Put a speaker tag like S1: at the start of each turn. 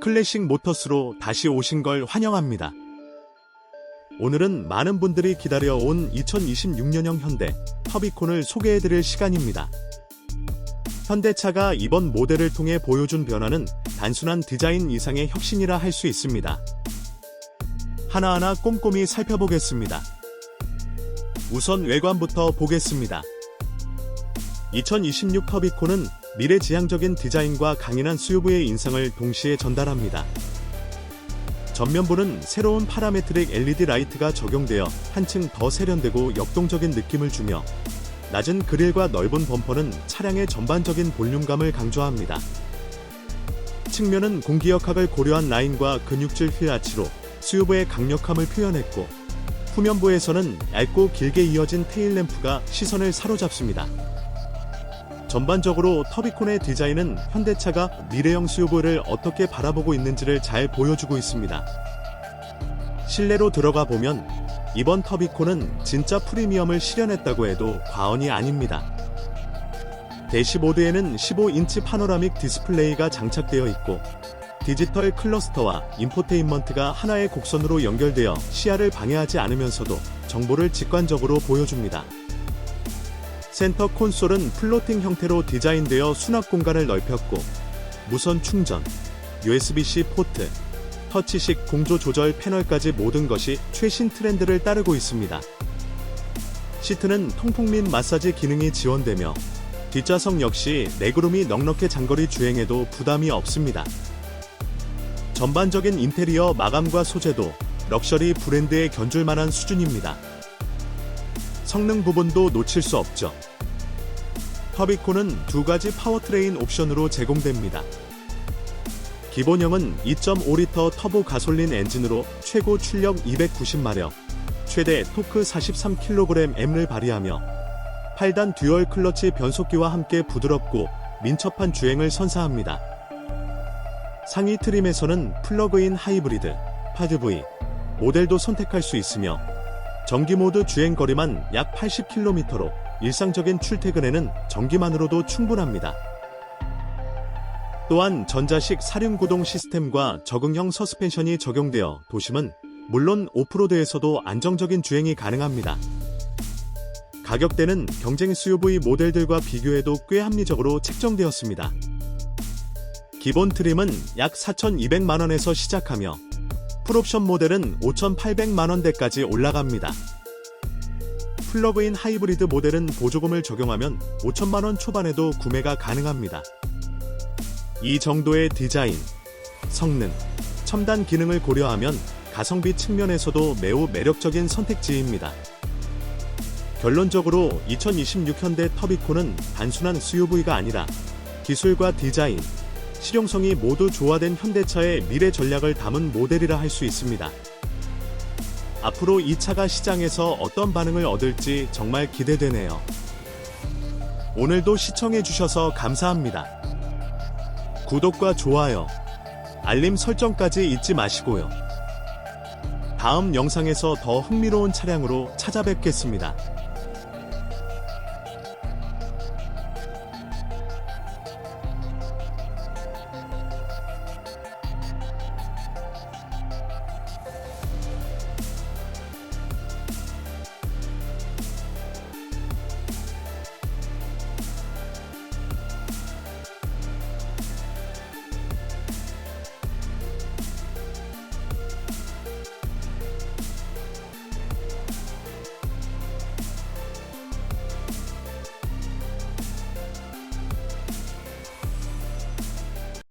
S1: 클래식 모터스로 다시 오신 걸 환영합니다. 오늘은 많은 분들이 기다려온 2026년형 현대 터비콘을 소개해드릴 시간입니다. 현대차가 이번 모델을 통해 보여준 변화는 단순한 디자인 이상의 혁신이라 할 수 있습니다. 하나하나 꼼꼼히 살펴보겠습니다. 우선 외관부터 보겠습니다. 2026 터비콘은 미래지향적인 디자인과 강인한 SUV의 인상을 동시에 전달합니다. 전면부는 새로운 파라메트릭 LED 라이트가 적용되어 한층 더 세련되고 역동적인 느낌을 주며 낮은 그릴과 넓은 범퍼는 차량의 전반적인 볼륨감을 강조합니다. 측면은 공기역학을 고려한 라인과 근육질 휠 아치로 SUV의 강력함을 표현했고 후면부에서는 얇고 길게 이어진 테일 램프가 시선을 사로잡습니다. 전반적으로 터비콘의 디자인은 현대차가 미래형 SUV를 어떻게 바라보고 있는지를 잘 보여주고 있습니다. 실내로 들어가 보면 이번 터비콘은 진짜 프리미엄을 실현했다고 해도 과언이 아닙니다. 대시보드에는 15인치 파노라믹 디스플레이가 장착되어 있고 디지털 클러스터와 인포테인먼트가 하나의 곡선으로 연결되어 시야를 방해하지 않으면서도 정보를 직관적으로 보여줍니다. 센터 콘솔은 플로팅 형태로 디자인되어 수납 공간을 넓혔고 무선 충전, USB-C 포트, 터치식 공조 조절 패널까지 모든 것이 최신 트렌드를 따르고 있습니다. 시트는 통풍 및 마사지 기능이 지원되며 뒷좌석 역시 레그룸이 넉넉해 장거리 주행에도 부담이 없습니다. 전반적인 인테리어 마감과 소재도 럭셔리 브랜드에 견줄 만한 수준입니다. 성능 부분도 놓칠 수 없죠. 터비콘은 두 가지 파워트레인 옵션으로 제공됩니다. 기본형은 2.5리터 터보 가솔린 엔진으로 최고 출력 290마력, 최대 토크 43kgM을 발휘하며 8단 듀얼 클러치 변속기와 함께 부드럽고 민첩한 주행을 선사합니다. 상위 트림에서는 플러그인 하이브리드, 파드V 모델도 선택할 수 있으며 전기 모드 주행 거리만 약 80km로 일상적인 출퇴근에는 전기만으로도 충분합니다. 또한 전자식 사륜 구동 시스템과 적응형 서스펜션이 적용되어 도심은 물론 오프로드에서도 안정적인 주행이 가능합니다. 가격대는 경쟁 SUV 모델들과 비교해도 꽤 합리적으로 책정되었습니다. 기본 트림은 약 4,200만원에서 시작하며 풀옵션 모델은 5,800만원대까지 올라갑니다. 플러그인 하이브리드 모델은 보조금을 적용하면 5천만원 초반에도 구매가 가능합니다. 이 정도의 디자인, 성능, 첨단 기능을 고려하면 가성비 측면에서도 매우 매력적인 선택지입니다. 결론적으로 2026 현대 터비콘은 단순한 SUV가 아니라 기술과 디자인, 실용성이 모두 조화된 현대차의 미래 전략을 담은 모델이라 할 수 있습니다. 앞으로 이 차가 시장에서 어떤 반응을 얻을지 정말 기대되네요. 오늘도 시청해주셔서 감사합니다. 구독과 좋아요, 알림 설정까지 잊지 마시고요. 다음 영상에서 더 흥미로운 차량으로 찾아뵙겠습니다.